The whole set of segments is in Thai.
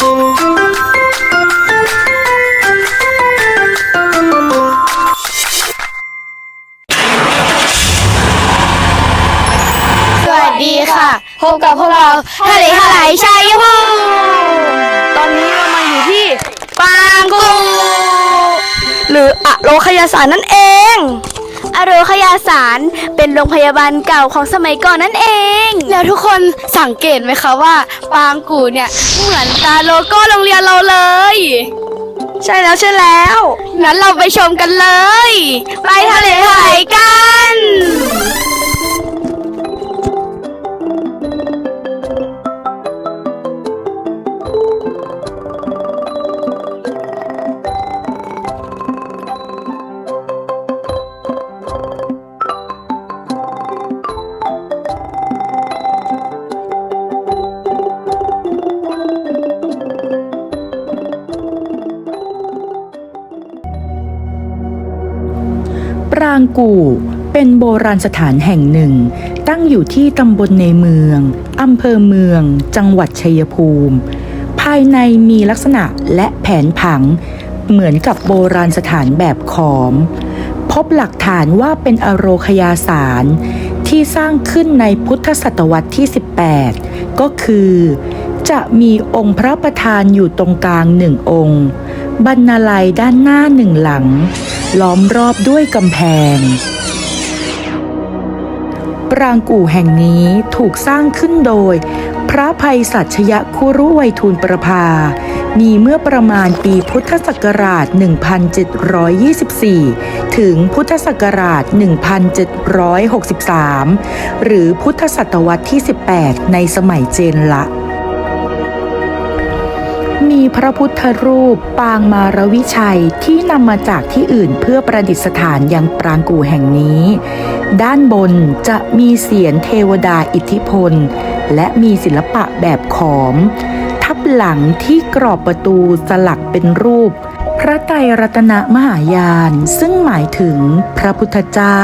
สวัสดีค่ะ พบกับพวกเราทะเลทลายชัยภูมิตอนนี้เรามาอยู่ที่ปางกู หรืออโรคยาสารนั่นเอง อโรคยาสารเป็นโรงพยาบาลเก่าของสมัยก่อนนั่นเอง แล้วทุกคนสังเกตไหมคะว่า ปางกูเนี่ย เหมือนตาโลโก้โรงเรียนเราเลย ใช่แล้วใช่แล้ว งั้นเราไปชมกันเลย ไปทะเลไทยกันางกู่เป็นโบราณสถานแห่งหนึ่ง ตั้งอยู่ที่ตำบลในเมือง อำเภอเมือง จังหวัดชัยภูมิ ภายในมีลักษณะและแผนผัง เหมือนกับโบราณสถานแบบขอม พบหลักฐานว่าเป็นอโรคยาสารที่สร้างขึ้นในพุทธศตวรรษที่ 18 ก็คือ จะมีองค์พระประธานอยู่ตรงกลางหนึ่งองค์ บรรณาลัยด้านหน้าหนึ่งหลัง ล้อมรอบด้วยกำแพง ปรางกู่แห่งนี้ถูกสร้างขึ้นโดย พระภัยสัชยคุรุไวยทูลประภา มีเมื่อประมาณปีพุทธศักราช 1724 ถึงพุทธศักราช 1763 หรือพุทธศตวรรษที่ 18 ในสมัยเจนละ มีพระพุทธรูปปางมารวิชัยที่นำมาจากที่อื่นเพื่อประดิษฐานยังปรางกูแห่งนี้ ด้านบนจะมีเสียนเทวดาอิทธิพล และมีศิลปะแบบขอม ทับหลังที่กรอบประตูสลักเป็นรูป พระไตรรัตนมหายาน ซึ่งหมายถึงพระพุทธเจ้า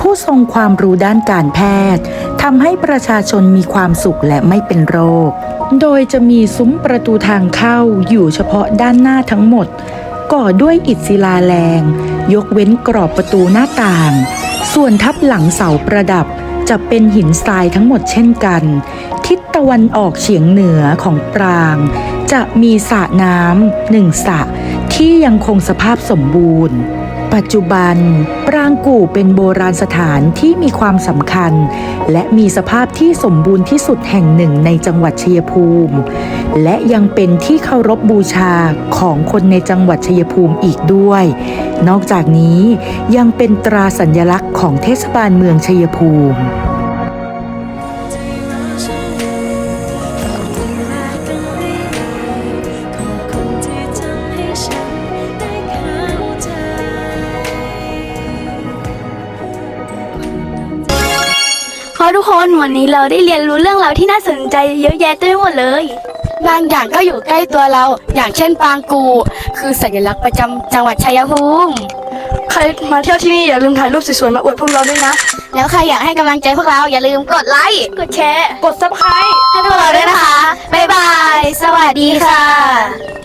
ผู้ทรงความรู้ด้านการแพทย์ทำให้ประชาชนมีความสุขและไม่เป็นโรค โดยจะมีซุ้มประตูทางเข้าอยู่เฉพาะด้านหน้าทั้งหมด ก่อด้วยอิฐศิลาแรง ยกเว้นกรอบประตูหน้าต่าง ส่วนทับหลังเสาประดับจะเป็นหินทรายทั้งหมดเช่นกัน ทิศตะวันออกเฉียงเหนือของปราง จะมีสระน้ำหนึ่งสระ ที่ยังคงสภาพสมบูรณ์ ปัจจุบัน ปรางกู่เป็นโบราณสถานที่มีความสำคัญ และมีสภาพที่สมบูรณ์ที่สุดแห่งหนึ่งในจังหวัดชัยภูมิ และยังเป็นที่เคารพบบูชาของคนในจังหวัดชัยภูมิอีกด้วย นอกจากนี้ยังเป็นตราสัญลักษณ์ของเทศบาลเมืองชัยภูมิ เพราะทุกคนวันนี้เราได้เรียนรู้เรื่องราวที่น่าสนใจเยอะแยะเต็มไปหมดเลย บางอย่างก็อยู่ใกล้ตัวเรา อย่างเช่นปางกู คือสัญลักษณ์ประจำจังหวัดชัยภูมิใครมาเที่ยวที่นี่อย่าลืมถ่ายรูปสวยๆมาอวดพวกเราด้วยนะ แล้วใครอยากให้กำลังใจพวกเราอย่าลืมกดไลค์กดแชร์ กดซับสไครต์ให้พวกเราด้วยนะคะ บ๊ายบาย สวัสดีค่ะ